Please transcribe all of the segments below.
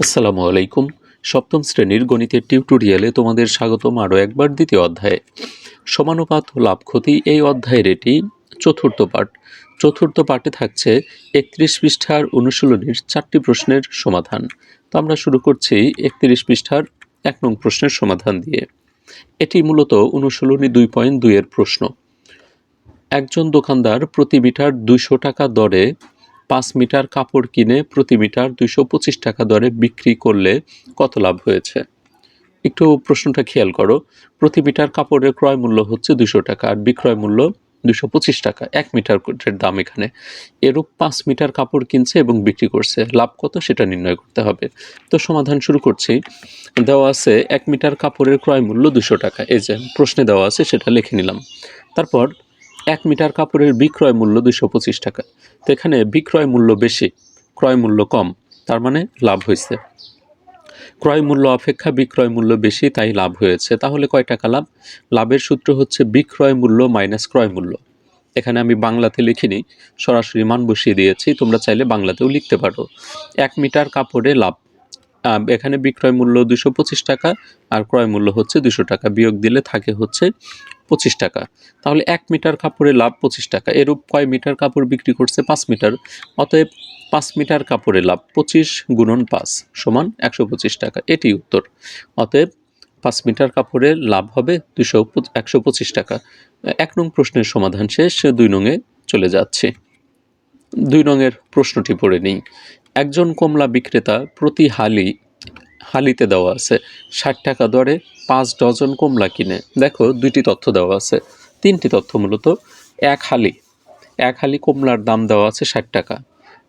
আসসালামু আলাইকুম। সপ্তম শ্রেণির গণিতের টিউটোরিয়ালে তোমাদের স্বাগতম আরও একবার দ্বিতীয় অধ্যায়ে। সমানুপাত ও লাভ ক্ষতি এই অধ্যায়ের এটি চতুর্থ পাঠ। চতুর্থ পাঠে থাকছে একত্রিশ পৃষ্ঠার অনুশীলনীর চারটি প্রশ্নের সমাধান। তো আমরা শুরু করছি একত্রিশ পৃষ্ঠার এক নং প্রশ্নের সমাধান দিয়ে। এটি মূলত অনুশীলনী দুই পয়েন্ট দুইয়ের প্রশ্ন। একজন দোকানদার প্রতি মিটার দুইশো টাকা দরে পাঁচ মিটার কাপড় কিনে প্রতি মিটার দুইশো পঁচিশ টাকা দরে বিক্রি করলে কত লাভ হয়েছে? একটু প্রশ্নটা খেয়াল করো। প্রতি মিটার কাপড়ের ক্রয় মূল্য হচ্ছে দুশো টাকা আর বিক্রয় মূল্য দুশো পঁচিশ টাকা, এক মিটারের দাম এখানে। এরূপ পাঁচ মিটার কাপড় কিনছে এবং বিক্রি করছে, লাভ কত সেটা নির্ণয় করতে হবে। তো সমাধান শুরু করছি। দেওয়া আছে এক মিটার কাপড়ের ক্রয় মূল্য দুশো টাকা। এই যে প্রশ্নে দেওয়া আছে সেটা লিখে নিলাম। তারপর এক মিটার কাপড়ের বিক্রয় মূল্য দুশো পঁচিশ টাকা। তো এখানে বিক্রয় মূল্য বেশি, ক্রয় মূল্য কম, তার মানে লাভ হয়েছে। ক্রয় মূল্য অপেক্ষা বিক্রয় মূল্য বেশি, তাই লাভ হয়েছে। তাহলে কয় টাকা লাভ? লাভের সূত্র হচ্ছে বিক্রয় মূল্য মাইনাস ক্রয় মূল্য। এখানে আমি বাংলাতে লিখিনি, সরাসরি মান বসিয়ে দিয়েছি, তোমরা চাইলে বাংলাতেও লিখতে পারো। এক মিটার কাপড়ে লাভ। এখানে বিক্রয় মূল্য দুশো পঁচিশ টাকা আর ক্রয় মূল্য হচ্ছে দুশো টাকা। বিয়োগ দিলে থাকে হচ্ছে পঁচিশ টাকা। তাহলে এক মিটার কাপড়ে লাভ পঁচিশ টাকা। এরূপ কয় মিটার কাপড় বিক্রি করছে? পাঁচ মিটার। অতএব পাঁচ মিটার কাপড়ে লাভ পঁচিশ গুণন পাঁচ সমান একশো পঁচিশ টাকা। এটি উত্তর। অতএব পাঁচ মিটার কাপড়ে লাভ হবে দুশো একশো পঁচিশ টাকা। এক নং প্রশ্নের সমাধান শেষ। দুই নংয়ে চলে যাচ্ছে। দুই রঙের প্রশ্নটি পড়ে নিই। একজন কমলা বিক্রেতা প্রতি হালি, হালিতে দেওয়া আছে। ষাট টাকা দরে পাঁচ ডজন কমলা কিনে। দেখো, দুইটি তথ্য দেওয়া আছে। তিনটি তথ্য মূলত, এক হালি। এক হালি কমলার দাম দেওয়া আছে ষাট টাকা।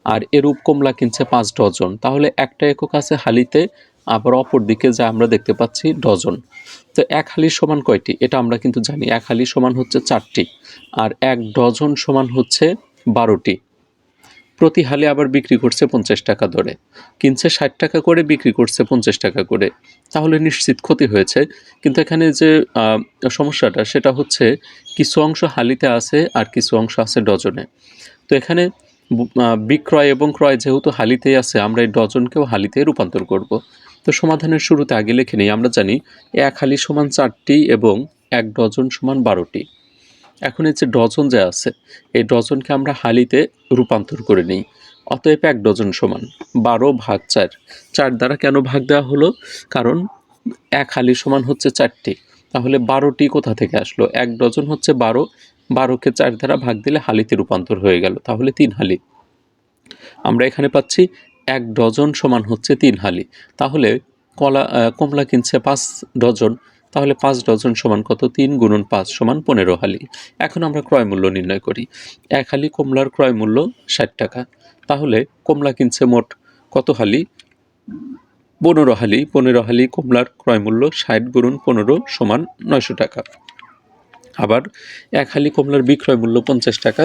আর এরূপ কমলা কিনছে পাঁচ ডজন। তাহলে একটা একক আছে হালিতে, আবার অপর দিকে যা আমরা দেখতে পাচ্ছি ডজন। তো এক হালি সমান কয়টি? এটা আমরা কিন্তু জানি। এক হালি সমান হচ্ছে চারটি। আর এক ডজন সমান হচ্ছে বারোটি। প্রতি হালে আবার বিক্রি করছে পঞ্চাশ টাকা দরে। কিনছে ষাট টাকা করে, বিক্রি করছে পঞ্চাশ টাকা করে। তাহলে নিশ্চিত ক্ষতি হয়েছে। কিন্তু এখানে যে সমস্যাটা, সেটা হচ্ছে কিছু অংশ হালিতে আছে আর কিছু অংশ আছে ডজনে। তো এখানে বিক্রয় এবং ক্রয় যেহেতু হালিতেই আছে, আমরা এই ডজনকেও হালিতে রূপান্তর করব। তো সমাধানের শুরুতে আগে লিখে নিই, আমরা জানি এক হালি সমান চারটি এবং এক ডজন সমান বারোটি। এখন এই যে ডজন যে আছে, এই ডজনকে আমরা হালিতে রূপান্তর করে নিই। অতএব এক ডজন সমান বারো ভাগ চার। চার দ্বারা কেন ভাগ দেওয়া হলো? কারণ এক হালি সমান হচ্ছে চারটি। তাহলে বারোটি কোথা থেকে আসলো? এক ডজন হচ্ছে বারো। বারোকে চার দ্বারা ভাগ দিলে হালিতে রূপান্তর হয়ে গেল। তাহলে তিন হালি। আমরা এখানে পাচ্ছি এক ডজন সমান হচ্ছে তিন হালি। তাহলে কলা কমলা কিনছে পাঁচ ডজন। তাহলে পাঁচ ডজন সমান কত? তিন গুণন পাঁচ সমান পনেরো হালি। এখন আমরা ক্রয় মূল্য নির্ণয় করি। এক হালি কমলার ক্রয় মূল্য ষাট টাকা। তাহলে কমলা কিনছে মোট কত হালি? পনেরো হালি। পনেরো হালি কমলার ক্রয় মূল্য ষাট গুণন পনেরো সমান নয়শো টাকা। আবার এক হালি কমলার বিক্রয় মূল্য পঞ্চাশ টাকা,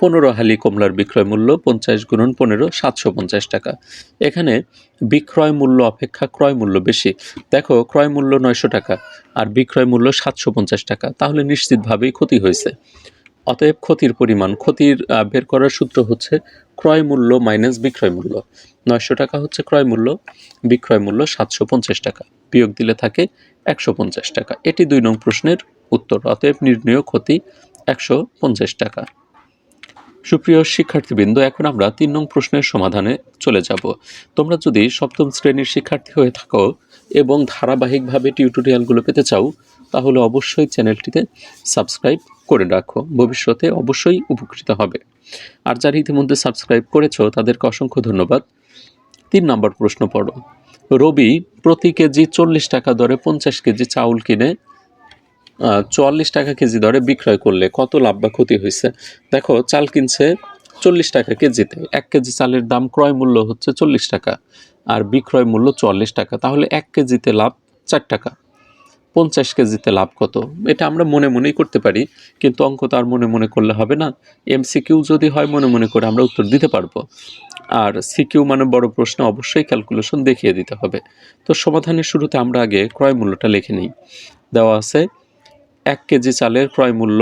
পনেরো হালি কমলার বিক্রয় মূল্য পঞ্চাশ গুণন পনেরো, সাতশো পঞ্চাশ টাকা। এখানে বিক্রয় মূল্য অপেক্ষা ক্রয় মূল্য বেশি। দেখো, ক্রয় মূল্য নয়শো টাকা আর বিক্রয় মূল্য সাতশো পঞ্চাশ টাকা। তাহলে নিশ্চিতভাবেই ক্ষতি হয়েছে। অতএব ক্ষতির পরিমাণ, ক্ষতির বের করার সূত্র হচ্ছে ক্রয় মূল্য মাইনাস বিক্রয় মূল্য। নয়শো টাকা হচ্ছে ক্রয় মূল্য, বিক্রয় মূল্য সাতশো পঞ্চাশ টাকা। বিয়োগ দিলে থাকে একশো পঞ্চাশ টাকা। এটি দুই নং প্রশ্নের উত্তর অতএব নির্ণয় ক্ষতি একশো পঞ্চাশ টাকা। সুপ্রিয় শিক্ষার্থীবৃন্দ, এখন আমরা তিন নং প্রশ্নের সমাধানে চলে যাব। তোমরা যদি সপ্তম শ্রেণির শিক্ষার্থী হয়ে থাকো এবং ধারাবাহিকভাবে টিউটোরিয়ালগুলো পেতে চাও, তাহলে অবশ্যই চ্যানেলটিতে সাবস্ক্রাইব করে রাখো। ভবিষ্যতে অবশ্যই উপকৃত হবে। আর যারা ইতিমধ্যে সাবস্ক্রাইব করেছ, তাদেরকে অসংখ্য ধন্যবাদ। তিন নম্বর প্রশ্ন পড়ো। রবি প্রতি কেজি চল্লিশ টাকা দরে পঞ্চাশ কেজি চাউল কিনে চুয়াল্লিশ টাকা কেজি দরে বিক্রয় করলে কত লাভ বা ক্ষতি হয়েছে? দেখো, চাল কিনছে চল্লিশ টাকা কেজিতে। এক কেজি চালের দাম ক্রয় মূল্য হচ্ছে চল্লিশ টাকা আর বিক্রয় মূল্য চুয়াল্লিশ টাকা। তাহলে এক কেজিতে লাভ চার টাকা। পঞ্চাশ কেজিতে লাভ কত? এটা আমরা মনে মনেই করতে পারি, কিন্তু অঙ্ক তো আর মনে মনে করলে হবে না। এমসিকিউ যদি হয়, মনে মনে করে আমরা উত্তর দিতে পারব। আর সিকিউ মানে বড় প্রশ্ন, অবশ্যই ক্যালকুলেশন দেখিয়ে দিতে হবে। তো সমাধানের শুরুতে আমরা আগে ক্রয় মূল্যটা লিখে নিই। দেওয়া আছে এক কেজি চালের ক্রয় মূল্য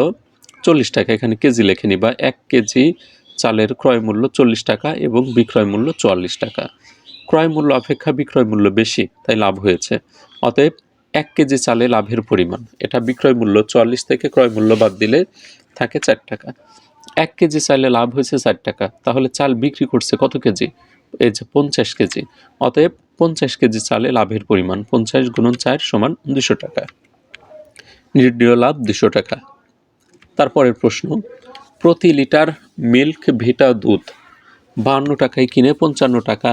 চল্লিশ টাকা। এখানে কেজি লেখে বা এক কেজি চালের ক্রয় মূল্য চল্লিশ টাকা এবং বিক্রয় মূল্য চুয়াল্লিশ টাকা। ক্রয় মূল্য অপেক্ষা বিক্রয় মূল্য বেশি, তাই লাভ হয়েছে। অতএব এক কেজি চালে লাভের পরিমাণ, এটা বিক্রয় মূল্য চুয়াল্লিশ থেকে ক্রয় মূল্য বাদ দিলে থাকে চার টাকা। এক কেজি চালে লাভ হয়েছে চার টাকা, তাহলে চাল বিক্রি করছে কত কেজি? এই যে পঞ্চাশ কেজি। অতএব পঞ্চাশ কেজি চালে লাভের পরিমাণ, পঞ্চাশ গুণন চার সমান দুশো টাকা। নির্ণীয় লাভ দুশো টাকা। তারপরের প্রশ্ন, প্রতি লিটার মিল্ক ভিটা দুধ বাহান্ন টাকায় কিনে পঞ্চান্ন টাকা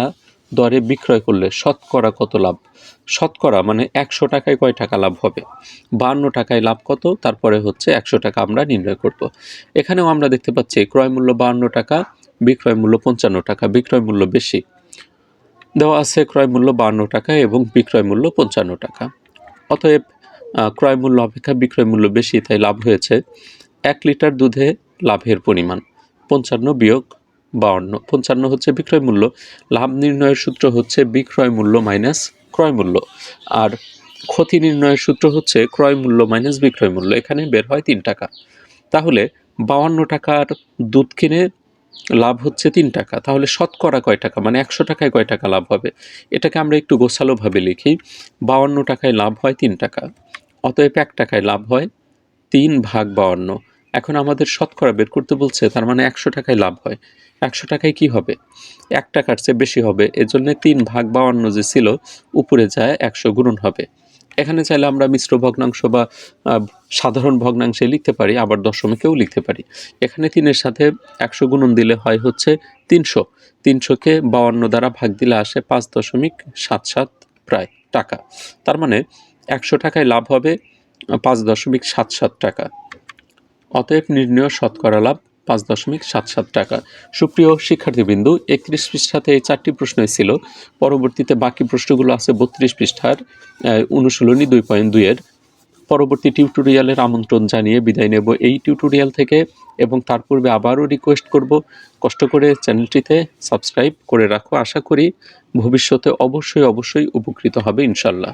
দরে বিক্রয় করলে শতকরা কত লাভ? শতকরা মানে একশো টাকায় কয় টাকা লাভ হবে? বাহান্ন টাকায় লাভ কত? তারপরে হচ্ছে একশো টাকা আমরা নির্ণয় করব। এখানেও আমরা দেখতে পাচ্ছি ক্রয় মূল্য বাহান্ন টাকা, বিক্রয় মূল্য পঞ্চান্ন টাকা, বিক্রয় মূল্য বেশি। দেওয়া আছে ক্রয় মূল্য বাহান্ন টাকা এবং বিক্রয় মূল্য পঞ্চান্ন টাকা। অতএব ক্রয় মূল্য অপেক্ষা বিক্রয় মূল্য বেশি, তাই লাভ হয়েছে এক লিটার দুধে লাভের পরিমাণ। পঞ্চান্ন বিয়োগ বাউন্ন। পঞ্চান্ন হচ্ছে বিক্রয় মূল্য, লাভ নির্ণয়ের সূত্র হচ্ছে বিক্রয় মূল্য মাইনাস ক্রয় মূল্য। আর ক্ষতি নির্ণয়ের সূত্র হচ্ছে ক্রয় মূল্য মাইনাস বিক্রয় মূল্য, এখানে বের হয় তিন টাকা। তাহলে বাউান্ন টাকার দুধ কিনে লাভ হচ্ছে তিন টাকা। তাহলে শতকরা কয় টাকা? মানে একশো টাকায় কয় টাকা লাভ হবে? এটাকে আমরা একটু গোছালোভাবে লিখি। বাউান্ন টাকায় লাভ হয় তিন টাকা। অতএব এক টাকায় লাভ হয়, তিন ভাগ বাউান্ন এখন আমাদের শতকরা বের করতে বলছে, তার মানে একশো টাকায় লাভ হয়। একশো টাকায় কি হবে? এক টাকার চেয়ে বেশি হবে। এজন্য তিন ভাগ বাউান্ন যে ছিল, উপরে যায় একশো গুণন হবে। এখানে চাইলে আমরা মিশ্র ভগ্নাংশ বা সাধারণ ভগ্নাংশে লিখতে পারি, আবার দশমিকেও লিখতে পারি। এখানে তিনের সাথে একশো গুণন দিলে হয় হচ্ছে তিনশো। তিনশোকে বাউান্ন দ্বারা ভাগ দিলে আসে পাঁচ দশমিক সাত সাত প্রায় টাকা। তার মানে একশো টাকায় লাভ হবে, পাঁচ দশমিক সাত সাত টাকা। অতএব নির্ণয় শতকরা লাভ, পাঁচ দশমিক সাত সাত টাকা। সুপ্রিয় শিক্ষার্থীবৃন্দু, একত্রিশ পৃষ্ঠাতে এই চারটি প্রশ্নই ছিল। পরবর্তীতে বাকি প্রশ্নগুলো আছে বত্রিশ পৃষ্ঠার অনুশীলনী দুই পয়েন্ট দুইয়ের পরবর্তী টিউটোরিয়ালের আমন্ত্রণ জানিয়ে বিদায় নেব এই টিউটোরিয়াল থেকে এবং তার পূর্বে আবারও রিকোয়েস্ট করব, কষ্ট করে চ্যানেলটিতে সাবস্ক্রাইব করে রাখো। আশা করি ভবিষ্যতে অবশ্যই অবশ্যই উপকৃত হবে ইনশাল্লাহ।